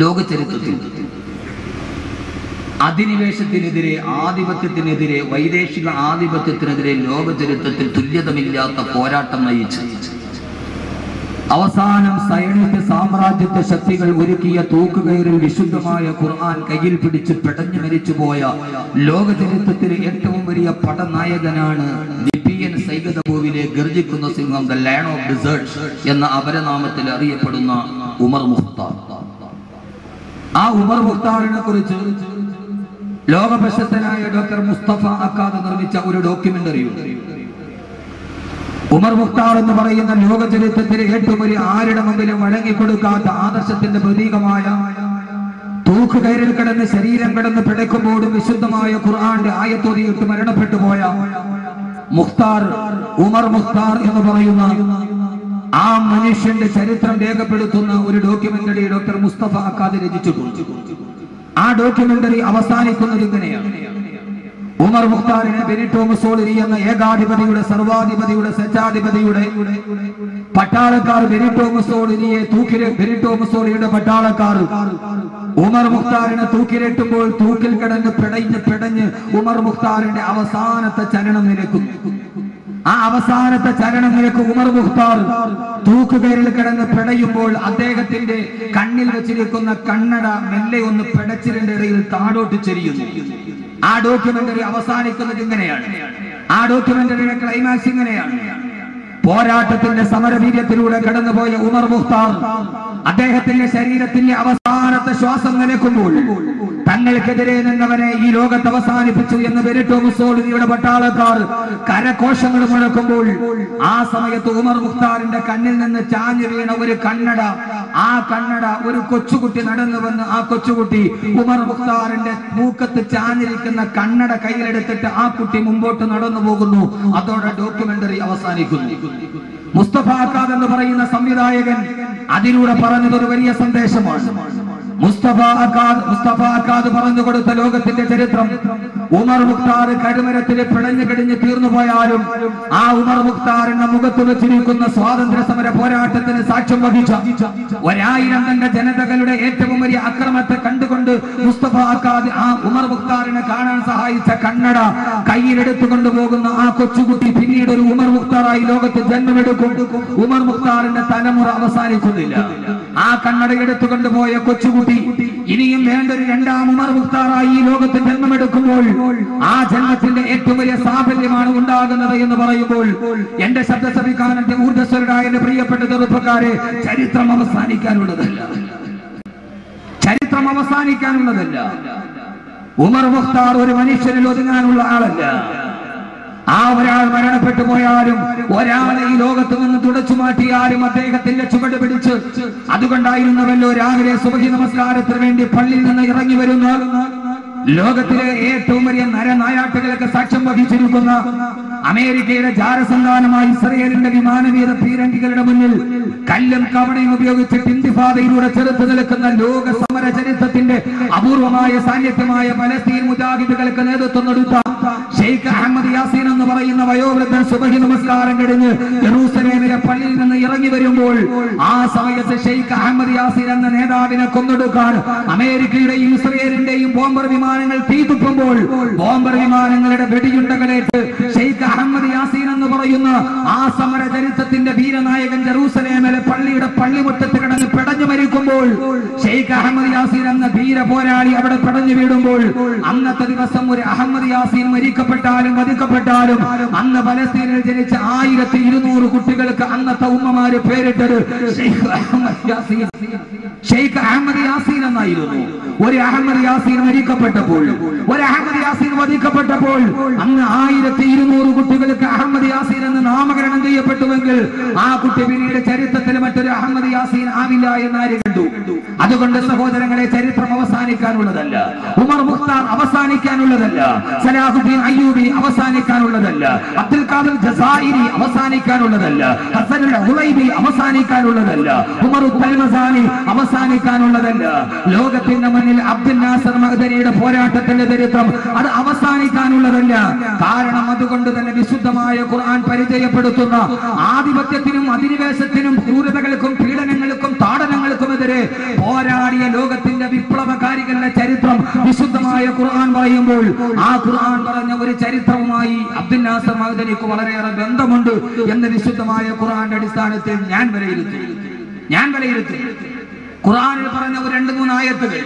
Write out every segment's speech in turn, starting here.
ലോക ചരിത്രത്തിൽ അധിനിവേശത്തിനെതിരെ ആധിപത്യത്തിനെതിരെ വൈദേശിക ആധിപത്യത്തിനെതിരെ ലോക ചരിത്രത്തിൽ തുല്യതമില്ലാത്ത പോരാട്ടം നയിച്ച്. അവസാനം സൈനിക സാമ്രാജ്യത്വ ശക്തികൾ ഒരുക്കിയ തൂക്കുകയറിൽ വിശുദ്ധമായ ഖുർആൻ കയ്യിൽ പിടിച്ച് പെടഞ്ഞു മരിച്ചുപോയ ലോക ഏറ്റവും വലിയ പടനായകനാണ് ലിബിയൻ സൈകതഭൂവിലെ ഗർജിക്കുന്ന സിംഹം ദ ലാൻഡ് ഓഫ് ഡിസേർട്സ് എന്ന അപരനാമത്തിൽ അറിയപ്പെടുന്ന ഉമർ മുഖ്താർ. ആ ഉമർ മുഖ്താറിനെ കുറിച്ച് ലോക പ്രശസ്തനായ ഡോക്ടർ മുസ്തഫ അക്കാദ് നിർമ്മിച്ച ഒരു ഡോക്യുമെന്ററി ഉമർ മുഖ്താർ എന്ന് പറയുന്ന ലോക ചരിത്രത്തിലെ ഏറ്റവും വലിയ ആരുടെ മുമ്പിലും വഴങ്ങിക്കൊടുക്കാത്ത ആദർശത്തിന്റെ പ്രതീകമായ തൂക്ക് കയറിൽ കിടന്ന് ശരീരം കിടന്ന് പിടയ്ക്കുമ്പോഴും വിശുദ്ധമായ ഖുർആന്റെ ആയത്തോതിയിട്ട് മരണപ്പെട്ടു പോയ മുഖ്താർ ഉമർ മുഖ്താർ എന്ന് പറയുന്ന ആ മനുഷ്യന്റെ ചരിത്രം രേഖപ്പെടുത്തുന്ന ഒരു ഡോക്യുമെന്ററി ഡോക്ടർ മുസ്തഫ അക്കാദ് രചിച്ചിട്ടുണ്ട്. ആ ഡോക്യുമെന്ററി അവസാനിക്കുന്നത് ഇങ്ങനെയാണ്. ഉമർ മുഖ്താറിനെ ബെനിറ്റോ മുസോളിനി എന്ന ഏകാധിപതിയുടെ സർവാധിപതിയുടെ സച്ചാധിപതിയുടെ പട്ടാളക്കാർ ബെനിറ്റോ മുസോളിനിയെ തൂക്കിലെ ബെനിറ്റോ മുസോളിയുടെ പട്ടാളക്കാർ ഉമർ മുഖ്താറിനെ തൂക്കിലെട്ടുമ്പോൾ തൂക്കിൽ കിടന്ന് പിടഞ്ഞ് പിടഞ്ഞ് ഉമർ മുഖ്താറിന്റെ അവസാനത്തെ ചലനം നിലക്കുന്നു ആ അവസാനത്തെ ചരണം നിനക്ക് ഉമർ മുഖ്താർ തൂക്കുകയറിൽ കിടന്ന് പിടയുമ്പോൾ അദ്ദേഹത്തിന്റെ കണ്ണിൽ വെച്ചിരിക്കുന്ന കണ്ണട മെല്ലെ ഒന്ന് പിടച്ചിലിന്റെ ഇടയിൽ താടോട്ട് ചെരിയുന്നു. ആ ഡോക്യുമെന്ററി അവസാനിക്കുന്നത് ഇങ്ങനെയാണ്. ആ ഡോക്യുമെന്ററിയുടെ ക്ലൈമാക്സ് ഇങ്ങനെയാണ്. പോരാട്ടത്തിന്റെ സമരവീര്യത്തിലൂടെ കടന്നുപോയ ഉമർ മുഖ്താർ അദ്ദേഹത്തിന്റെ ശരീരത്തിന്റെ അവസാനത്തെ ശ്വാസം നിലക്കുമ്പോൾ തങ്ങൾക്കെതിരെ നിന്നവനെ ഈ ലോകത്ത് അവസാനിപ്പിച്ചു എന്ന് ബെരിട്ടോ മുസോളിനിയുടെ പട്ടാളക്കാർ കരഘോഷങ്ങൾ മുഴക്കുമ്പോൾ ആ സമയത്ത് ഉമർ മുഖ്താറിന്റെ കണ്ണിൽ നിന്ന് ചാഞ്ഞു വീണ ഒരു കണ്ണട ആ കണ്ണട ഒരു കൊച്ചുകുട്ടി നടന്നു വന്ന് ആ കൊച്ചുകുട്ടി ഉമർ മുഖ്താറിന്റെ മൂക്കത്ത് ചാഞ്ഞിരിക്കുന്ന കണ്ണട കയ്യിലെടുത്തിട്ട് ആ കുട്ടി മുമ്പോട്ട് നടന്നു പോകുന്നു. അതോടെ ഡോക്യുമെന്ററി അവസാനിക്കുന്നു. മുസ്തഫ അക്കാദ് എന്ന് പറയുന്ന സംവിധായകൻ അതിലൂടെ പറഞ്ഞത് ഒരു വലിയ സന്ദേശമാണ്. മുസ്തഫ അക്കാദ് മുസ്തഫ അക്കാദ് പറഞ്ഞു കൊടുത്ത ലോകത്തിന്റെ ചരിത്രം. ഉമർ മുഖ്താർ കടുമരത്തിൽ പിടഞ്ഞു കടിഞ്ഞ് തീർന്നു പോയാലും ആ ഉമർ മുഖ്താറിന്റെ മുഖത്ത് വെച്ചിരിക്കുന്ന സ്വാതന്ത്ര്യ സമര പോരാട്ടത്തിന് സാക്ഷ്യം വഹിച്ച ഒരായിരം തന്റെ ജനതകളുടെ ഏറ്റവും വലിയ അക്രമത്തെ കണ്ടുകൊണ്ട് മുസ്തഫ അക്കാദ് ആ ഉമർ മുഖ്താറിനെ കാണാൻ സഹായിച്ച കണ്ണട കയ്യിലെടുത്തു കൊണ്ടുപോകുന്ന ആ കൊച്ചുകുട്ടി പിന്നീട് ഒരു ഉമർ മുഖ്താറായി ലോകത്ത് ജന്മമെടുക്കും. ഉമർ മുഖ്താറിന്റെ തലമുറ അവസാനിക്കുന്നില്ല. ആ കണ്ണട എടുത്തുകൊണ്ട് പോയ കൊച്ചുകുട്ടി ഇനിയും വേണ്ട ഒരു രണ്ടാം ഉമർ മുഖ്താറായി ഈ ലോകത്ത് ജന്മമെടുക്കുമ്പോൾ ആ ജന്മത്തിന്റെ ഏറ്റവും വലിയ സാഫല്യമാണ് ഉണ്ടാകുന്നത് എന്ന് പറയുമ്പോൾ എന്റെ ശബ്ദ ശ്രമിക്കാനത്തെ ഊർജസ്വരരായ എന്റെ പ്രിയപ്പെട്ട ചെറുപ്പക്കാരെ ചരിത്രം അവസാനിക്കാനുള്ളതല്ല. ചരിത്രം അവസാനിക്കാനുള്ളതല്ല. ഉമർ മുഖ്താർ ഒരു മനുഷ്യനിൽ ഒതുങ്ങാനുള്ള ആളല്ല. ആ ഒരാൾ മരണപ്പെട്ടു പോയാലും ഒരാളെ ഈ ലോകത്ത് നിന്ന് തുടച്ചു മാറ്റിയാലും അദ്ദേഹത്തിന്റെ ചുവട് പിടിച്ച് അതുകൊണ്ടായിരുന്നവല്ലോ രാവിലെ സുബഹി നമസ്കാരത്തിന് വേണ്ടി പള്ളിയിൽ നിന്ന് ഇറങ്ങി വരുന്ന ലോകത്തിലെ ഏറ്റവും വലിയ നരനായാട്ടുകൾക്ക് സാക്ഷ്യം വഹിച്ചിരിക്കുന്ന അമേരിക്കയുടെ ജാരസന്താനമായ ഇസ്രയേലിന്റെ വിമാനവീര പീരങ്കികളുടെ മുന്നിൽ കല്ലും കവണയും ഉപയോഗിച്ച് ഇന്തിഫാദയിലൂടെ ചെറുത്തു നിൽക്കുന്ന ലോക സമര ചരിത്രത്തിന്റെ അപൂർവമായ സാന്നിധ്യമായ പലസ്തീൻ മുജാഹിദുകൾക്ക് നേതൃത്വം കൊടുത്ത ഷെയ്ഖ് അഹമ്മദ് യാസീൻ എന്ന് പറയുന്ന വയോവൃദ്ധൻ സുബഹി നമസ്കാരം കഴിഞ്ഞ് ജെറൂസലേമിലെ പള്ളിയിൽ നിന്ന് ഇറങ്ങി വരുമ്പോൾ ആ സമയത്ത് ഷെയ്ഖ് അഹമ്മദ് യാസീൻ എന്ന നേതാവിനെ കൊന്നൊടുക്കാൻ അമേരിക്കയുടെയും ഇസ്രയേലിന്റെയും ബോംബർ വിമാനങ്ങൾ തീതുപ്പുമ്പോൾ ബോംബർ വിമാനങ്ങളുടെ വെടിയുണ്ടകളേറ്റ് ഷെയ്ഖ് അഹമ്മദ് യാസീൻ എന്ന് പറയുന്ന ആ സമര ചരിത്രത്തിന്റെ വീരനായകൻ ജെറൂസലേമിലെ പള്ളിയുടെ പള്ളിമുറ്റത്ത് കിടന്ന് പിടഞ്ഞു മരിക്കുമ്പോൾ ഷെയ്ഖ് അഹമ്മദ് യാസീൻ എന്ന ധീര പോരാളി അവിടെ പടഞ്ഞു വീടുമ്പോൾ അന്നത്തെ ദിവസം ഒരു അഹമ്മദ് യാസീൻ മരിക്കപ്പെട്ടാലും വധിക്കപ്പെട്ടാലും അന്ന് പലസ്തീനിൽ ജനിച്ച ആയിരത്തി ഇരുന്നൂറ് കുട്ടികൾക്ക് അന്നത്തെ ഉമ്മമാര് പേരിട്ടത് ഷെയ്ഖ് അഹമ്മദ് യാസീൻ. അഹമ്മദ് എന്നായിരുന്നു. ഒരു അഹമ്മദ് യാസീൻ മരിക്കപ്പെട്ടപ്പോൾ ഒരു അഹമ്മദ് യാസീൻ വധിക്കപ്പെട്ടപ്പോൾ അന്ന് ആയിരത്തി ഇരുന്നൂറ് കുട്ടികൾക്ക് അഹമ്മദ് യാസീൻ എന്ന് നാമകരണം ചെയ്യപ്പെട്ടുവെങ്കിൽ ആ കുട്ടി പിന്നീട് ചരിത്രത്തിൽ മറ്റൊരു അഹമ്മദ് യാസീൻ ആവില്ല എന്നാര് കണ്ടു? അതുകൊണ്ട് സഹോദരങ്ങളെ ചരിത്രം അവസാനിക്കാനുള്ളതല്ല. ഉമർ മുഖ്താർ അവസാനിക്കാനുള്ളതല്ല. സലാഹുദ്ദീൻ അയ്യൂബി അവസാനിക്കാനുള്ളതല്ല. അബ്ദുൽ ഖാദർ ജസായിരി അവസാനിക്കാനുള്ളതല്ല. ഹസനുൽ ഹുലൈബി അവസാനിക്കാനുള്ളതല്ല. ഉമർ തൽമസാനി അവസാനിക്കാനുള്ളതല്ല. ലോകത്തിന്റെ മുന്നിൽ അബ്ദുൽ നാസർ മഹദനിയുടെ പോരാട്ടത്തിന്റെ ചരിത്രം അത് അവസാനിക്കാനുള്ളതല്ല. കാരണം അതുകൊണ്ട് തന്നെ വിശുദ്ധമായ ഖുർആൻ പരിചയപ്പെടുത്തുന്ന ആധിപത്യത്തിനും അധിനിവേശത്തിനും ക്രൂരതകൾക്കും പീഡനങ്ങൾക്കും താടനങ്ങൾക്കുമെതിരെ പോരാടിയ ലോകത്തിന്റെ വിപ്ലവകാരികളുടെ ചരിത്രം വിശുദ്ധമായ ഖുർആൻ പറയുമ്പോൾ ആ ഖുർആൻ പറഞ്ഞ ഒരു ചരിത്രവുമായി അബ്ദുൽ നാസർ മഹദനിക്ക് വളരെയേറെ ബന്ധമുണ്ട് എന്ന് വിശുദ്ധമായ ഖുർആന്റെ അടിസ്ഥാനത്തിൽ ഞാൻ വിലയിരുത്തി. ഞാൻ വിലയിരുത്തി. ഖുർആനിൽ പറഞ്ഞ ഒരു രണ്ട് മൂന്ന് ആയത്തുകൾ.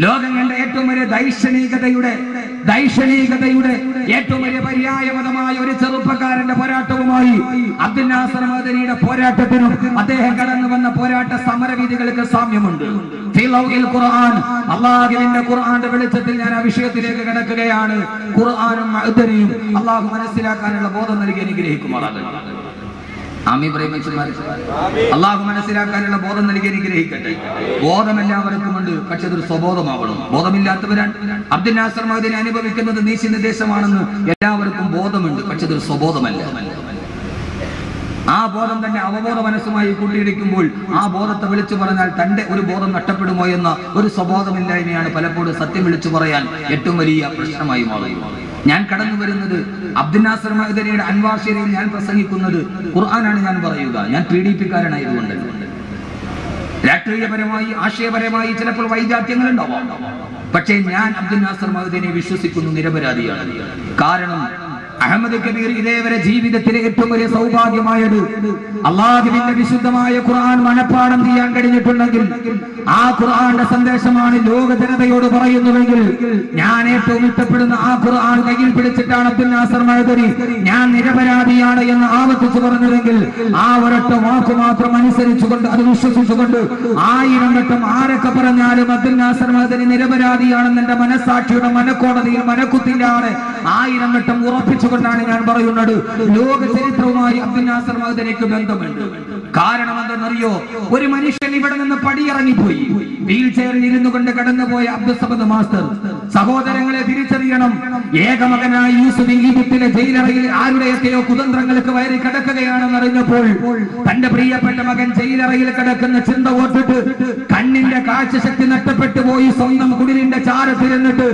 ലോകം കണ്ട ഏറ്റവും വലിയ ദൈക്ഷണികതയുടെ ദൈക്ഷണികതയുടെ ഏറ്റവും വലിയ പര്യായപദമായ ഒരു ചെറുപ്പക്കാരന്റെ പോരാട്ടവുമായി അബ്ദുൽ നാസർ മദനിയുടെ പോരാട്ടത്തിനും അദ്ദേഹം കടന്നു വന്ന പോരാട്ട സമരവിധികൾക്ക് സാമ്യമുണ്ട്. ഖുർആൻ. വെളിച്ചത്തിൽ ഞാൻ ആ വിഷയത്തിലേക്ക് കിടക്കുകയാണ്. ഖുർആനും അള്ളാഹു മനസ്സിലാക്കാനുള്ള ബോധം നൽകി അനുഗ്രഹിക്കുമാറാകട്ടെ. അള്ളാഹു മനസ്സിലാക്കാനുള്ള ബോധം നൽകി അനുഗ്രഹിക്കട്ടെ. ബോധം എല്ലാവർക്കും ഉണ്ട് പക്ഷെ അതൊരു സ്വബോധമാവണം. ബോധമില്ലാത്തവരാണ്. അബ്ദുൽ നാസർ മഹദിനെ അനുഭവിക്കുന്നത് നീശി നിർദ്ദേശമാണെന്ന് എല്ലാവർക്കും ബോധമുണ്ട്. പക്ഷെ അതൊരു സ്വബോധമല്ല. ആ ബോധം തന്നെ അവബോധ മനസ്സുമായി കൂട്ടിയിടിക്കുമ്പോൾ ആ ബോധത്തെ വിളിച്ചു പറഞ്ഞാൽ തന്റെ ഒരു ബോധം നഷ്ടപ്പെടുമോ എന്ന ഒരു സ്വബോധമില്ലായ്മയാണ് പലപ്പോഴും സത്യം വിളിച്ചു പറയാൻ ഏറ്റവും വലിയ പ്രശ്നമായി മാറുന്നത്. ഞാൻ കടന്നു വരുന്നത് അബ്ദുനാസർ മഹദരിയുടെ മഹദനിയുടെ ഞാൻ പ്രസംഗിക്കുന്നത് ഖുർആനാണ് ഞാൻ പറയുക. ഞാൻ പി ഡി പിക്കാരനായതുകൊണ്ട്. രാഷ്ട്രീയപരമായി ആശയപരമായി ചിലപ്പോൾ വൈജാത്യങ്ങൾ ഉണ്ടാവാം പക്ഷേ ഞാൻ അബ്ദുൽ നാസർ മഹദനെ വിശ്വസിക്കുന്നു നിരപരാധിയാണ്. കാരണം അഹമ്മദ് കബീർ ഇതേവരെ ജീവിതത്തിലെ ഏറ്റവും വലിയ സൗഭാഗ്യമായത് അള്ളാഹുവിന്റെ വിശുദ്ധമായ ഖുർആൻ മനഃപ്പാടം ചെയ്യാൻ കഴിഞ്ഞിട്ടുണ്ടെങ്കിൽ ആ ഖുർആന്റെ സന്ദേശമാണ് ലോക ജനതയോട് പറയുന്നുവെങ്കിൽ ഞാൻ ഏറ്റവും ഇഷ്ടപ്പെടുന്ന ആ ഖുർആൻ കയ്യിൽ പിടിച്ചിട്ടാണ് അബ്ദുൽ നാസർ മഴതരി ഞാൻ നിരപരാധിയാണ് എന്ന് ആവർത്തിച്ചു പറഞ്ഞതെങ്കിൽ ആ ഒരൊറ്റ വാക്ക് മാത്രം അനുസരിച്ചുകൊണ്ട് അത് വിശ്വസിച്ചുകൊണ്ട് ആയിരം വട്ടം ആരൊക്കെ പറഞ്ഞാലും അബ്ദുൽ നാസർ മഹദരി നിരപരാധിയാണെന്ന് എന്റെ മനസ്സാക്ഷിയുടെ മനക്കോടതിയിൽ മനക്കുത്തിലാണ് ആയിരം വട്ടം ഉറപ്പിച്ചുകൊണ്ടാണ് ഞാൻ പറയുന്നത്. ലോക ചരിത്രവുമായി അബ്ദുൽ നാസർ മഹദനിക്ക് ബന്ധമുണ്ട്. കാരണം എന്തെന്നറിയോ ഒരു മനുഷ്യൻ ഇവിടെ നിന്ന് പടിയിറങ്ങിപ്പോയി. വീൽ ചെയറിൽ ഇരുന്നു കൊണ്ട് കടന്നുപോയ അബ്ദുൽ സമദ് മാസ്റ്റർ സഹോദരങ്ങളെ തിരിച്ചറിയണം. ഏകമകനായി യൂസുഫ് ഈജിപ്തിലെ ജയിലറയിൽ ആരുടെയൊക്കെയോ കുതന്ത്രങ്ങൾക്ക് വയറി കിടക്കുകയാണെന്ന് അറിഞ്ഞപ്പോൾ തന്റെ പ്രിയപ്പെട്ട മകൻ ജയിലറയിൽ കിടക്കുന്ന ചിന്ത ഓർത്തിട്ട് കണ്ണിന്റെ കാഴ്ചശക്തി നഷ്ടപ്പെട്ടു പോയി. സ്വന്തം കുടിലിന്റെ ചാരത്തിരുന്നിട്ട്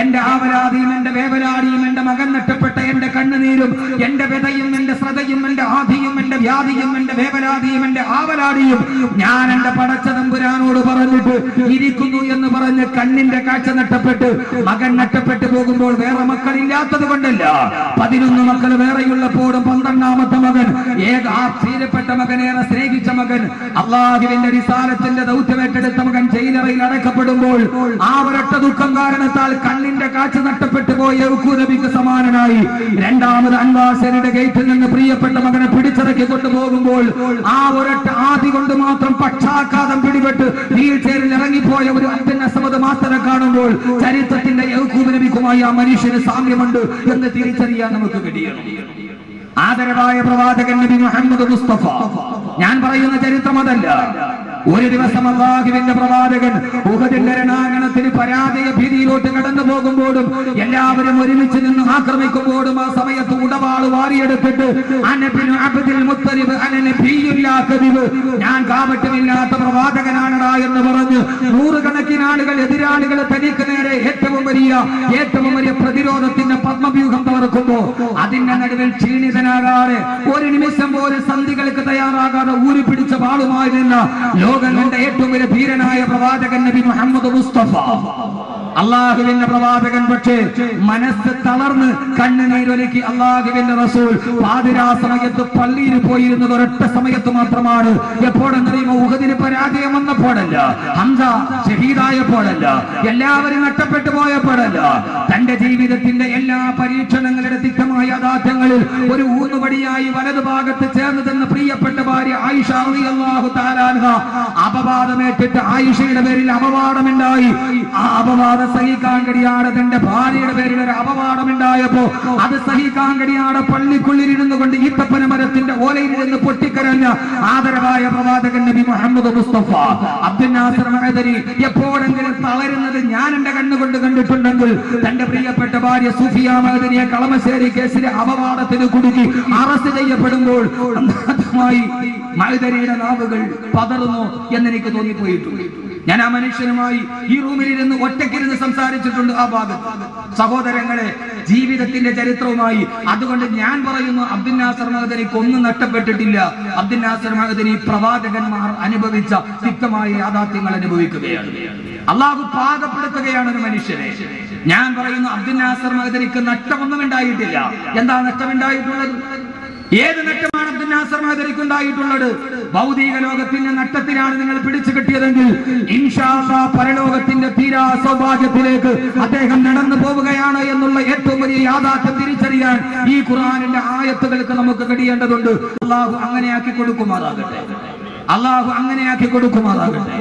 എന്റെ ആവരാതിയും എന്റെ വേവലാടിയും എന്റെ മകൻ നഷ്ടപ്പെട്ട എന്റെ കണ്ണുനീരും എന്റെ വിതയും എന്റെ ശ്രദ്ധയും എന്റെ ആധിയും എന്റെ വ്യാധിയും എന്റെ വേവലാതിയും എന്റെ ആവലാടിയും ഞാൻ എന്റെ പടച്ച തമ്പുരാനോട് പറഞ്ഞിട്ട് ഇരിക്കുന്നു എന്ന് പറഞ്ഞ് കണ്ണിന്റെ കാഴ്ച നഷ്ടപ്പെട്ട് മകൻ നഷ്ടപ്പെട്ടു പോകുമ്പോൾ വേറെ മക്കൾ മക്കളില്ലാത്തത് കൊണ്ടല്ല. പതിനൊന്ന് മക്കൾ വേറെയുള്ളപ്പോഴും പന്ത്രണ്ടാമത്തെ മകൻ ഏക ആ പ്രിയപ്പെട്ട മകനേറെ സ്നേഹിച്ച മകൻ അള്ളാഹുവിന്റെ അടിസ്ഥാനത്തിന്റെ ദൗത്യമേറ്റെടുത്ത മകൻ ജയിലറയിൽ അടക്കപ്പെടുമ്പോൾ ആ ഒരൊറ്റ ദുഃഖം കാരണത്താൽ കണ്ണിന്റെ കാഴ്ച നഷ്ടപ്പെട്ടു പോയ സമാനനായി രണ്ടാമത് അൻവാസനയുടെ ഗേറ്റിൽ നിന്ന് പ്രിയപ്പെട്ട മകനെ പിടിച്ചിറക്കി കൊണ്ടുപോകുമ്പോൾ ആ ഒരൊറ്റ ആദി കൊണ്ട് മാത്രം പക്ഷാഘാതം പിടിപെട്ട് വീൽ ചെയറിൽ ഇറങ്ങിപ്പോയ ഒരു അബ്ദുൽ അസമദ് മാത്രം കാണുമ്പോൾ ചരിത്രത്തിന്റെ നബിക്കുമായി ആ മനുഷ്യന് സാമ്യമുണ്ട് എന്ന് തിരിച്ചറിയാൻ നമുക്ക് കഴിയണം. ആദരവായ പ്രവാചകൻ നബി മുഹമ്മദ് മുസ്തഫ ഞാൻ പറയുന്ന ചരിത്രം അതല്ല. ഒരു ദിവസം അള്ളാഹുവിന്റെ പ്രവാചകൻ ഉഹദിന്റെ രണാങ്കണത്തിന് പരാജയ ഭീതിയിലോട്ട് കടന്നു പോകുമ്പോഴും എല്ലാവരും ഒരുമിച്ച് നിന്ന് ആക്രമിക്കുമ്പോഴും ആ സമയത്ത് ഉടവാൾ വാരിയെടുത്തിട്ട് ഞാൻ കാപറ്റമില്ലാത്ത പ്രവാചകനാണടാ എന്ന് പറഞ്ഞ് നൂറുകണക്കിന് ആളുകൾ എതിരാളികൾ തനിക്ക് നേരെ ഏറ്റവും വലിയ ഏറ്റവും വലിയ പ്രതിരോധത്തിന്റെ പത്മവ്യൂഹം തകർക്കുമ്പോ അതിന്റെ നടുവിൽ ക്ഷീണിതനാകാതെ ഒരു നിമിഷം പോലും സന്ധികൾക്ക് തയ്യാറാകാതെ ഊരി പിടിച്ച വാളുമായി നിന്ന ലോകം കണ്ട ഏറ്റവും വലിയ ധീരനായ പ്രവാചകൻ നബി മുഹമ്മദ് മുസ്തഫ. അള്ളാഹുവിന്റെ പ്രവാചകൻ പക്ഷേ മനസ്സ് തളർന്ന് കണ്ണുനീരൊരുക്കി അള്ളാഹുവിന്റെ റസൂൽ പാതിരാ സമയത്ത് പള്ളിയിൽ പോയിരുന്നത് ഒരൊറ്റ സമയത്ത് മാത്രമാണ്. എപ്പോഴെന്നറിയുമോ ഉഹദിന് പരാജയം വന്നപ്പോഴല്ല ഹംസ ഷഹീദായപ്പോഴല്ല എല്ലാവരും നഷ്ടപ്പെട്ടു പോയപ്പോഴല്ല തന്റെ ജീവിതത്തിന്റെ എല്ലാ പരീക്ഷണങ്ങളുടെ തിക്തമായ യാഥാർത്ഥ്യങ്ങളിൽ ഒരു ഊന്നുപടിയായി വലതുഭാഗത്ത് ചേർന്ന് തന്ന പ്രിയപ്പെട്ട ഭാര്യ ആയിഷ അൻഹ അപവാദമേറ്റിട്ട് ആയിഷയുടെ പേരിൽ അപവാദമുണ്ടായി. ആ അപവാദം സഹിക്കാൻ കഴിയാതെ തന്റെ ഭാര്യയുടെ പേരിൽ ഒരു അപവാദമുണ്ടായപ്പോ അത് സഹിക്കാൻ കഴിയാതെ പള്ളിക്കുള്ളിൽ ഇരുന്നു കൊണ്ട് ഈത്തപ്പന മരത്തിന്റെ ഓലയിൽ നിന്ന് പൊട്ടിക്കരഞ്ഞ ആദരവായ പ്രവാചകൻ നബി മുഹമ്മദ് മുസ്തഫ അബ്ദുൽ നാസർ എപ്പോഴെങ്കിലും തളരുന്നത് ഞാൻ എന്റെ കണ്ണുകൊണ്ട് കണ്ടിട്ടുണ്ടെങ്കിൽ തന്റെ പ്രിയപ്പെട്ട ഭാര്യ സുഫിയ മഹദരിയെ കളമശ്ശേരി കേസിലെ അപവാദത്തിന് കുടുക്കി അറസ്റ്റ് ചെയ്യപ്പെടുമ്പോൾ മഹദരിയുടെ നാവുകൾ പതറുന്നു എന്നെനിക്ക് തോന്നിപ്പോയിട്ടുണ്ട്. ഞാൻ ആ മനുഷ്യനുമായി ഈ റൂമിൽ റൂമിലിരുന്ന് ഒറ്റക്കിരുന്ന് സംസാരിച്ചിട്ടുണ്ട് ആ ഭാഗത്ത്. സഹോദരങ്ങളെ ജീവിതത്തിന്റെ ചരിത്രവുമായി അതുകൊണ്ട് ഞാൻ പറയുന്നു അബ്ദുൽ നാസർ മഹദനിക്ക് ഒന്നും നഷ്ടപ്പെട്ടിട്ടില്ല. അബ്ദുൽ നാസർ മഹദനി പ്രവാചകന്മാർ അനുഭവിച്ച തിക്തമായ യാഥാർത്ഥ്യങ്ങൾ അനുഭവിക്കുകയാണ്. അള്ളാഹു പാകപ്പെടുത്തുകയാണ് ഒരു മനുഷ്യനെ. ഞാൻ പറയുന്നു അബ്ദുൽ നാസർ മഹദരിക്ക് നഷ്ടമൊന്നും ഉണ്ടായിട്ടില്ല. എന്താ നഷ്ടമുണ്ടായിട്ടുള്ളത്? ഏത് നഷ്ടമാണ് അബ്ദുൽ നാസർ മഹദരിക്ക് ഉണ്ടായിട്ടുള്ളത്? ഭൗതിക ലോകത്തിന്റെ നഷ്ടത്തിനാണ് നിങ്ങൾ പിടിച്ചു കിട്ടിയതെങ്കിൽ ഇൻഷാ അല്ലാ പരലോകത്തിന്റെ തീരാ സൗഭാഗ്യത്തിലേക്ക് അദ്ദേഹം നടന്നു പോവുകയാണ് എന്നുള്ള ഏറ്റവും വലിയ യാഥാർത്ഥ്യം തിരിച്ചറിയാൻ ഈ ഖുറാനിന്റെ ആയത്തുകൾക്ക് നമുക്ക് കഴിയേണ്ടതുണ്ട്. അള്ളാഹു അങ്ങനെയാക്കി കൊടുക്കുമാറാകട്ടെ. അള്ളാഹു അങ്ങനെയാക്കി കൊടുക്കുമാറാകട്ടെ.